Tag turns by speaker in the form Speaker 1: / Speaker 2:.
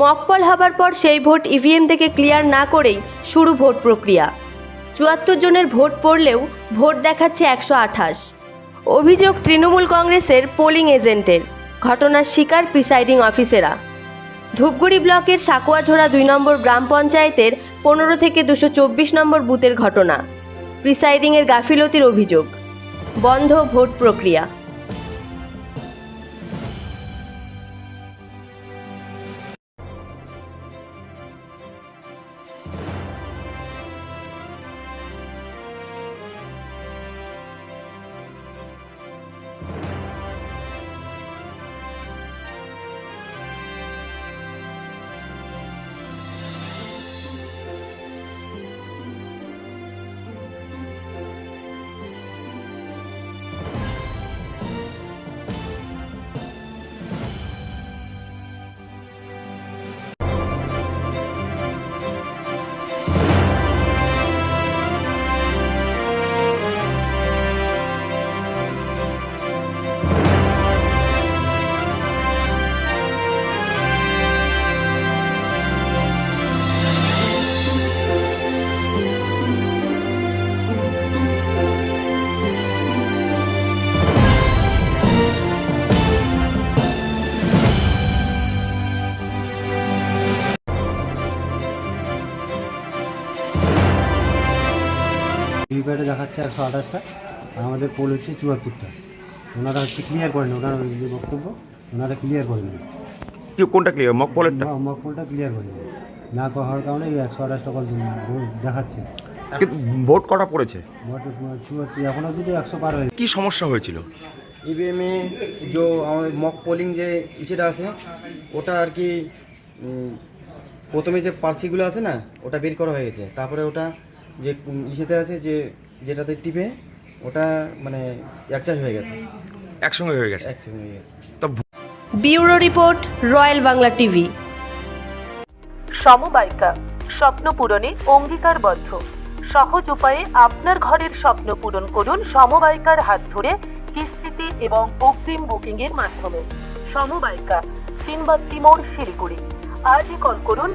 Speaker 1: Mock poll হবার পর সেই ভোট ইভিএম থেকে ক্লিয়ার না করেই শুরু ভোট প্রক্রিয়া। চুয়াত্তর জনের ভোট পড়লেও ভোট দেখাচ্ছে একশো আঠাশ। অভিযোগ তৃণমূল কংগ্রেসের পোলিং এজেন্টের ঘটনার শিকার প্রিসাইডিং অফিসেরা ধূপগুড়ি ব্লকের সাকুয়াঝোড়া দুই নম্বর গ্রাম পঞ্চায়েতের পনেরো থেকে দুশো চব্বিশ নম্বর বুথের ঘটনা। প্রিসাইডিংয়ের গাফিলতির অভিযোগ। বন্ধ ভোট প্রক্রিয়া।
Speaker 2: ভিভিপ্যাটে দেখাচ্ছে একশো আঠাশটা আর আমাদের পোল হচ্ছে চুয়াত্তরটা। ওনারা হচ্ছে ক্লিয়ার করেন ওনার যে বক্তব্য ওনারা ক্লিয়ার করে নেন
Speaker 3: কি কোনটা ক্লিয়ার মক পলেরটা
Speaker 2: মকপলটা ক্লিয়ার করে নেন না হওয়ার কারণে এই একশো আঠাশটা কল দেখাচ্ছে।
Speaker 3: কিন্তু ভোট কটা পড়েছে?
Speaker 2: ভোট চুয়াত্তর এখন অবধি তো একশো পার হয়ে
Speaker 3: কি সমস্যা হয়েছিল?
Speaker 4: ইভিএমে যে আমাদের মক পোলিং যে ইসেটা আছে ওটা আর কি প্রথমে যে পার্সিগুলো আছে না ওটা বের করা হয়ে গেছে। তারপরে ওটা যে ইসেতে আছে যে যেটাতে টিপে ওটা মানে একচার্জ হয়ে গেছে।
Speaker 3: একসঙ্গে হয়ে গেছে?
Speaker 4: একসঙ্গে হয়ে গেছে।
Speaker 3: তা
Speaker 1: bureau report royal Bangla TV.
Speaker 5: সমবায়িকা স্বপ্ন পূরণে অঙ্গীকারবদ্ধ। সহজ উপায়ে আপনার ঘরের স্বপ্ন পূরণ করুন সমবায়িকার হাত ধরে কিস্তিতে এবং অগ্রিম বুকিং এর মাধ্যমে। সমবায়িকা তিনবাত্তি মোড় শিলিগুড়ি। আজই কল করুন